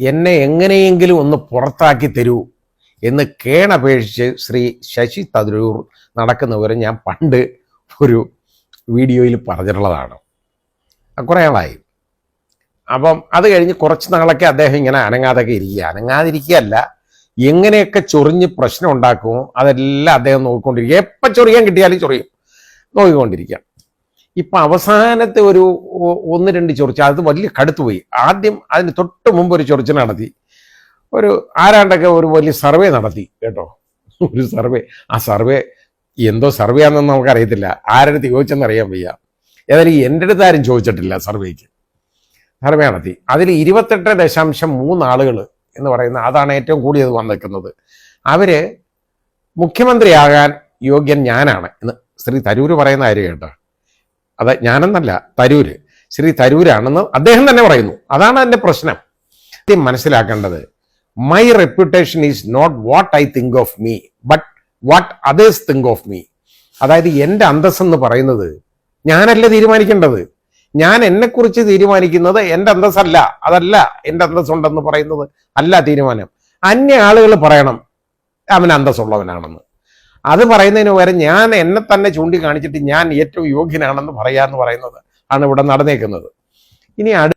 എന്നെ എങ്ങനെയെങ്കിലും ഒന്ന് പുറത്താക്കി തരൂ എന്ന് കേണപേക്ഷിച്ച് ശ്രീ ശശി തരൂർ നടക്കുന്ന വിവരം ഞാൻ പണ്ട് ഒരു വീഡിയോയിൽ പറഞ്ഞിട്ടുള്ളതാണ്. കുറേ ആളായി അപ്പം അത് കഴിഞ്ഞ് കുറച്ച് നാളൊക്കെ അദ്ദേഹം ഇങ്ങനെ അനങ്ങാതൊക്കെ ഇരിക്കുക. അനങ്ങാതിരിക്കുകയല്ല എങ്ങനെയൊക്കെ ചൊറിഞ്ഞ് പ്രശ്നം ഉണ്ടാക്കുമോ അതെല്ലാം അദ്ദേഹം നോക്കിക്കൊണ്ടിരിക്കുക. എപ്പം ചൊറിയാൻ കിട്ടിയാലും ചൊറിയും. നോക്കിക്കൊണ്ടിരിക്കുക. ഇപ്പം അവസാനത്തെ ഒരു ഒന്ന് രണ്ട് ചൊറിച്ച അത് വലിയ കടുത്തു പോയി ആദ്യം അതിന് തൊട്ട് മുമ്പ് ഒരു ചൊറിച്ച് നടത്തി. ഒരു ആരാണ്ടൊക്കെ ഒരു വലിയ സർവേ നടത്തി കേട്ടോ. ഒരു സർവേ. ആ സർവേ എന്തോ സർവേ ആണെന്ന് നമുക്കറിയത്തില്ല. ആരടുത്ത് ചോദിച്ചെന്ന് അറിയാൻ വയ്യ. ഏതായാലും എന്റെ അടുത്ത് ആരും ചോദിച്ചിട്ടില്ല സർവേക്ക്. സർവേ നടത്തി. അതിൽ ഇരുപത്തെട്ട് ദശാംശം മൂന്ന് ആളുകൾ എന്ന് പറയുന്ന അതാണ് ഏറ്റവും കൂടിയത് വന്നിരിക്കുന്നത് അവർ മുഖ്യമന്ത്രിയാകാൻ യോഗ്യൻ ഞാനാണ് എന്ന് ശ്രീ തരൂര് പറയുന്ന കാര്യം കേട്ടോ. അത് ഞാനെന്നല്ല തരൂര്. ശ്രീ തരൂരാണെന്ന് അദ്ദേഹം തന്നെ പറയുന്നു. അതാണ് എന്റെ പ്രശ്നം. ആദ്യം മനസ്സിലാക്കേണ്ടത് my reputation is not what I think of me but what others think of me അതായത് എന്റെ അന്തസ് എന്ന് പറയുന്നത് ഞാനല്ല തീരുമാനിക്കേണ്ടത്? ഞാൻ എന്നെക്കുറിച്ച് തീരുമാനിക്കുന്നത് എന്റെ അന്തസ്സല്ല അതല്ല എന്റെ അന്തസ്സുണ്ടെന്ന് പറയുന്നത് അല്ല തീരുമാനം. അന്യ ആളുകൾ പറയണം അവൻ അന്തസ്സുള്ളവനാണെന്ന്. അത് പറയുന്നതിന് പകരം ഞാൻ എന്നെ തന്നെ ചൂണ്ടിക്കാണിച്ചിട്ട് ഞാൻ ഏറ്റവും യോഗ്യനാണെന്ന് പറയാന്ന് പറയുന്നത് ആണ് ഇവിടെ നടന്നേക്കുന്നത്. ഇനി